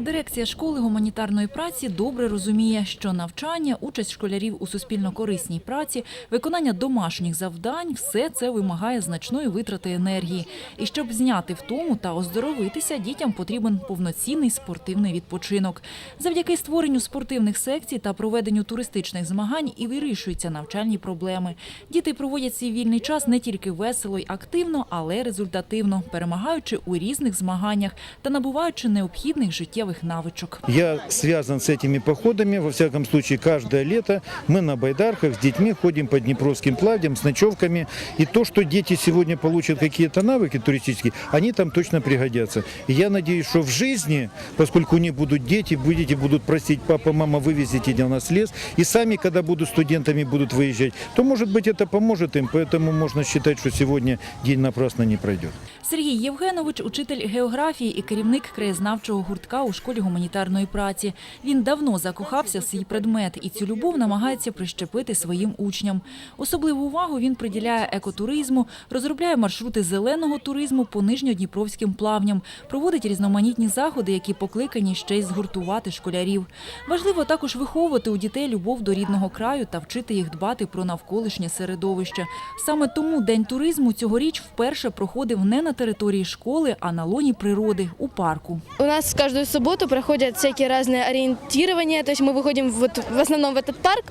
Дирекція школи гуманітарної праці добре розуміє, що навчання, участь школярів у суспільно-корисній праці, виконання домашніх завдань – все це вимагає значної витрати енергії. І щоб зняти втому та оздоровитися, дітям потрібен повноцінний спортивний відпочинок. Завдяки створенню спортивних секцій та проведенню туристичних змагань і вирішуються навчальні проблеми. Діти проводять свій вільний час не тільки весело й активно, але й результативно, перемагаючи у різних змаганнях та набуваючи необхідних життєвих навичок. Я связан с этими походами. Во всяком случае, каждое лето мы на байдарках с детьми ходим по Днепровским плавням с ночевками. И то, что дети сегодня получат какие-то навыки туристические, они там точно пригодятся. И я надеюсь, что в жизни, поскольку у них будут дети, будете будут просить, папа, мама, вывезите на нас лес. И сами, когда будут студентами, будут выезжать, то, может быть, это поможет им. Поэтому можно считать, что сегодня день напрасно не пройдет. Сергій Євгенович – учитель географії і керівник краєзнавчого гуртка у школі гуманітарної праці. Він давно закохався в свій предмет і цю любов намагається прищепити своїм учням. Особливу увагу він приділяє екотуризму, розробляє маршрути зеленого туризму по нижньодніпровським плавням, проводить різноманітні заходи, які покликані ще й згуртувати школярів. Важливо також виховувати у дітей любов до рідного краю та вчити їх дбати про навколишнє середовище. Саме тому День туризму цьогоріч вперше проходив не на території школи, а на лоні природи у парку. У нас каждую субботу проходят всякие разные ориентирования, то есть мы выходим вот в основном в этот парк,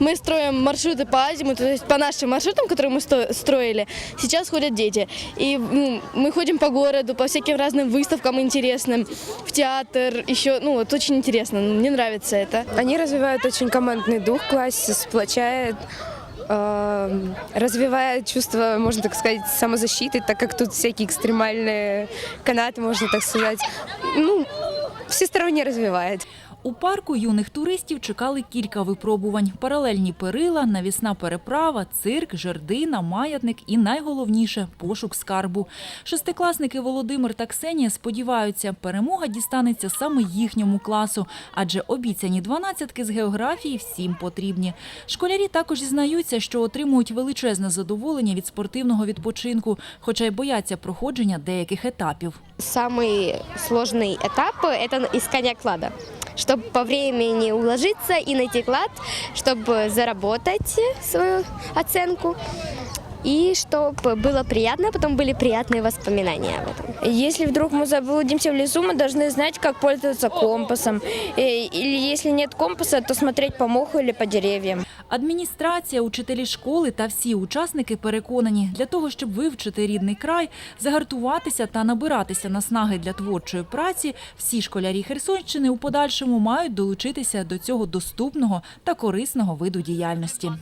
мы строим маршруты по Азиму, то есть по нашим маршрутам, которые мы строили, сейчас ходят дети. И ну, мы ходим по городу, по всяким разным выставкам интересным, в театр, еще, ну вот очень интересно, мне нравится это. Они развивают очень командный дух в классе, сплочает, э, развивает чувство, можно так сказать, самозащиты, так как тут всякие экстремальные канаты, можно так сказать. Ну, всесторонне развивает. У парку юних туристів чекали кілька випробувань: паралельні перила, навісна переправа, цирк, жердина, маятник і найголовніше пошук скарбу. Шестикласники Володимир та Ксенія сподіваються, перемога дістанеться саме їхньому класу, адже обіцяні дванадцятки з географії всім потрібні. Школярі також зізнаються, що отримують величезне задоволення від спортивного відпочинку, хоча й бояться проходження деяких етапів. Самый сложный этап – это искание клада. Чтобы по времени уложиться и найти клад, чтобы заработать свою оценку. И чтобы было приятно, потом были приятные воспоминания об этом. Если вдруг мы заблудимся в лесу, мы должны знать, как пользоваться компасом. Э, Или если нет компаса, то смотреть по моху или по деревьям. Адміністрація, учителі школи та всі учасники переконані, для того, щоб вивчити рідний край, загартуватися та набиратися наснаги для творчої праці, всі школярі Херсонщини у подальшому мають долучитися до цього доступного та корисного виду діяльності.